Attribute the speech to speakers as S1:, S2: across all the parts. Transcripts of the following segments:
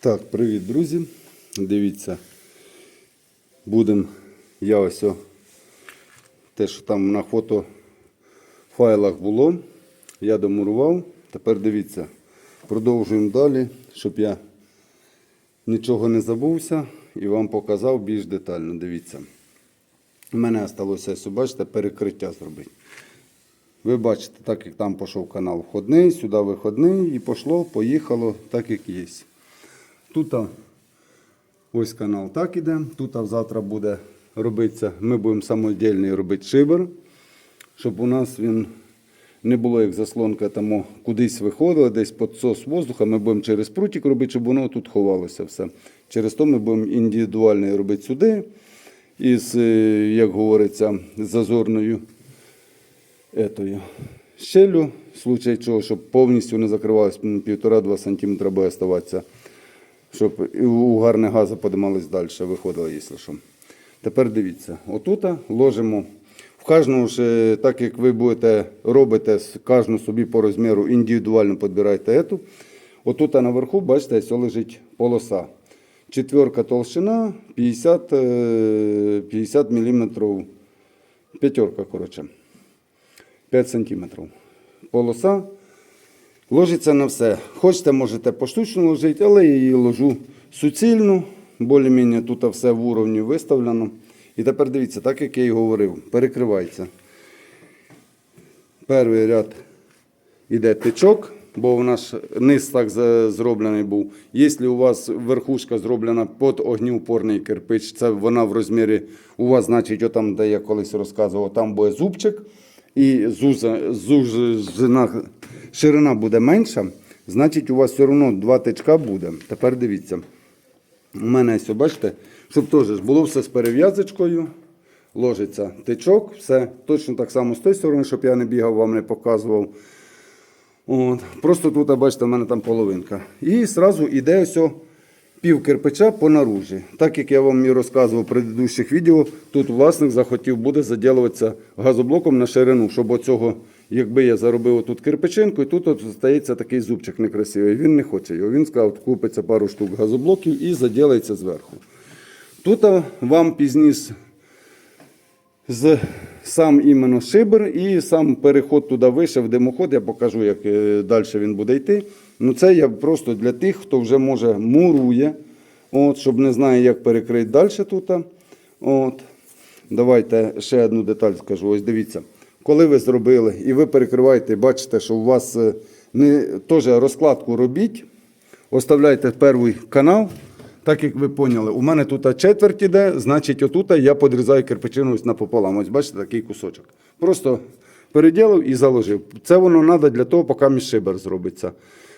S1: Так, привіт, друзі. Дивіться, будемо я ось о, те, що там на фото файлах було, я домурував. Тепер дивіться, продовжуємо далі, щоб я нічого не забувся і вам показав більш детально. Дивіться. У мене залишилося, бачите, перекриття зробити. Ви бачите, так як там пішов канал входний, сюди виходний, і пішло, поїхало так, як є. Тут ось канал так іде. Тут завтра буде робитися, ми будемо самодільний робити шибер, щоб у нас він не було як заслонка тому кудись виходила, десь підсос воздуха. Ми будемо через прутик робити, щоб воно тут ховалося все. Через то ми будемо індивідуальний робити сюди. Із, е, як говориться, зазорною етою щелю, в случае чого, щоб повністю не закривалось, м, 1,5-2 см буде оставатися, щоб і у гарне гази подимались далі, виходило, якщо що. Тепер дивіться, отут ложимо в кожну ж, е, так як ви будете робите кожну собі по розміру, індивідуально підбирайте ету. Отут наверху, бачите, ось лежить полоса. Четверка толщина, 50, е, 50 мм. П'ятерка, коротше. 5 см. Полоса ложиться на все. Хочете, можете поштучно ложити, але я її ложу суцільну, більш-менш тут все в уровні виставлено. І тепер дивіться, так як я і говорив, перекривається. Перший ряд іде тичок, бо у нас низ так зроблений був. Якщо у вас верхушка зроблена під огнеупорний кирпич, це вона в розмірі у вас, значить, отам, де я колись розказував, там буде зубчик, і зужена, ширина буде менша, значить у вас все одно два тичка буде. Тепер дивіться. У мене ось, бачите, щоб теж було все з перев'язочкою. Ложиться тичок, все точно так само з тої сторони, щоб я не бігав, вам не показував. От. Просто тут, бачите, в мене там половинка. І одразу йде ось пів кирпича по наружі. Так як я вам і розказував в предыдущих відео, тут власник захотів буде заділуватися газоблоком на ширину, щоб оцього, якби я заробив тут кирпичинку, і тут от стається такий зубчик некрасивий. Він не хоче його. Він сказав, купиться пару штук газоблоків і заділається зверху. Тут вам пізніше з сам іменно шибер і сам переход туди вище в димоход. Я покажу, як далі він буде йти. Ну це я просто для тих, хто вже може мурує, от, щоб не знає, як перекрити далі тут. От. Давайте ще одну деталь скажу. Ось дивіться, коли ви зробили і ви перекриваєте, бачите, що у вас е, не теж розкладку робіть. Оставляйте перший канал. Так як ви поняли, у мене тут четверть іде, значить, отут я підрізаю кирпичину ось напополам. Ось бачите, такий кусочок. Просто переділив і заложив. Це воно треба для того, поки між шибер зробиться.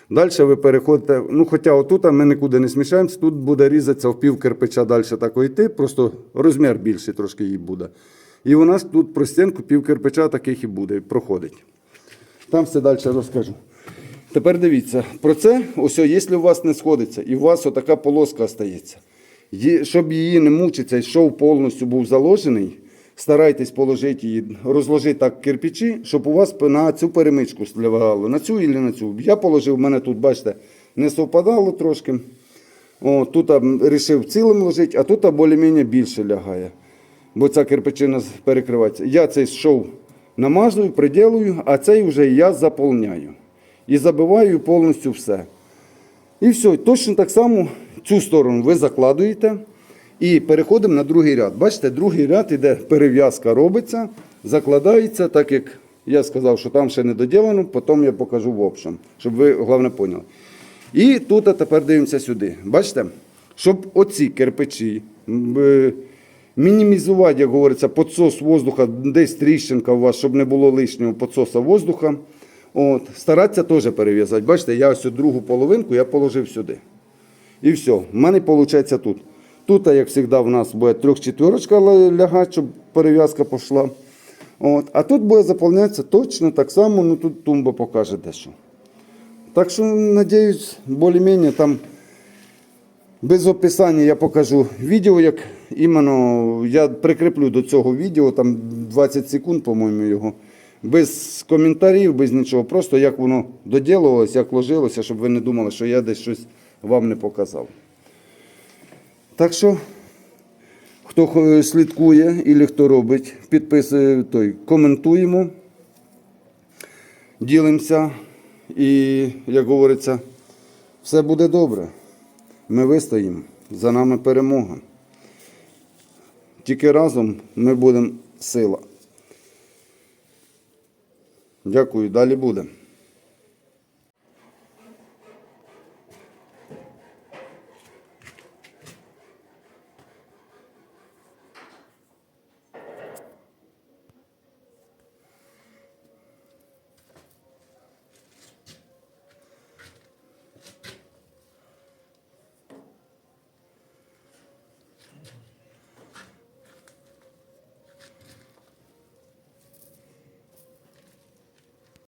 S1: Далі ви переходите, ну хоча отут ми нікуди не смішаємося, тут буде різатися в пів кирпича далі так йти, просто розмір більший трошки її буде. І у нас тут простінку пів кирпича таких і буде, проходить. Там все далі розкажу. Тепер дивіться, про це, ось, якщо у вас не сходиться, і у вас отака полоска остається, щоб її не мучитися, і шов повністю був заложений, старайтесь положити її, розложити так кирпичі, щоб у вас на цю перемичку лягало, на цю і на цю. Я положив, в мене тут, бачите, не совпадало трошки. О, тут вирішив цілим ложити, а тут більш-менш більше лягає. Бо ця кирпичина перекривається. Я цей шов намазую, приділую, а цей вже я заповняю. І забиваю повністю все. І все, точно так само цю сторону ви закладуєте і переходимо на другий ряд. Бачите, другий ряд іде перев'язка робиться, закладається, так як я сказав, що там ще не доділено, потім я покажу в общем, щоб ви головне поняли. І тут а тепер дивимося сюди. Бачите, щоб оці кирпичі е, мінімізувати, як говориться, підсос воздуха, десь тріщинка у вас, щоб не було лишнього підсосу воздуха. От, старатися теж перев'язати. Бачите, я ось другу половинку я положив сюди. І все. В мене виходить тут. Тут, як завжди, в нас буде трьох-четверочка лягати, щоб перев'язка пішла. От. А тут буде заповнятися точно так само, ну тут тумба покаже дещо. Так що, надіюсь, більш-менш там без описання я покажу відео, як іменно я прикріплю до цього відео, там 20 секунд, по-моєму, його. Без коментарів, без нічого. Просто як воно доділувалося, як ложилося, щоб ви не думали, що я десь щось вам не показав. Так що, хто слідкує і хто робить, підписує, той, коментуємо, ділимося і, як говориться, все буде добре. Ми вистоїмо, за нами перемога. Тільки разом ми будемо сила. Дякую, далі буде.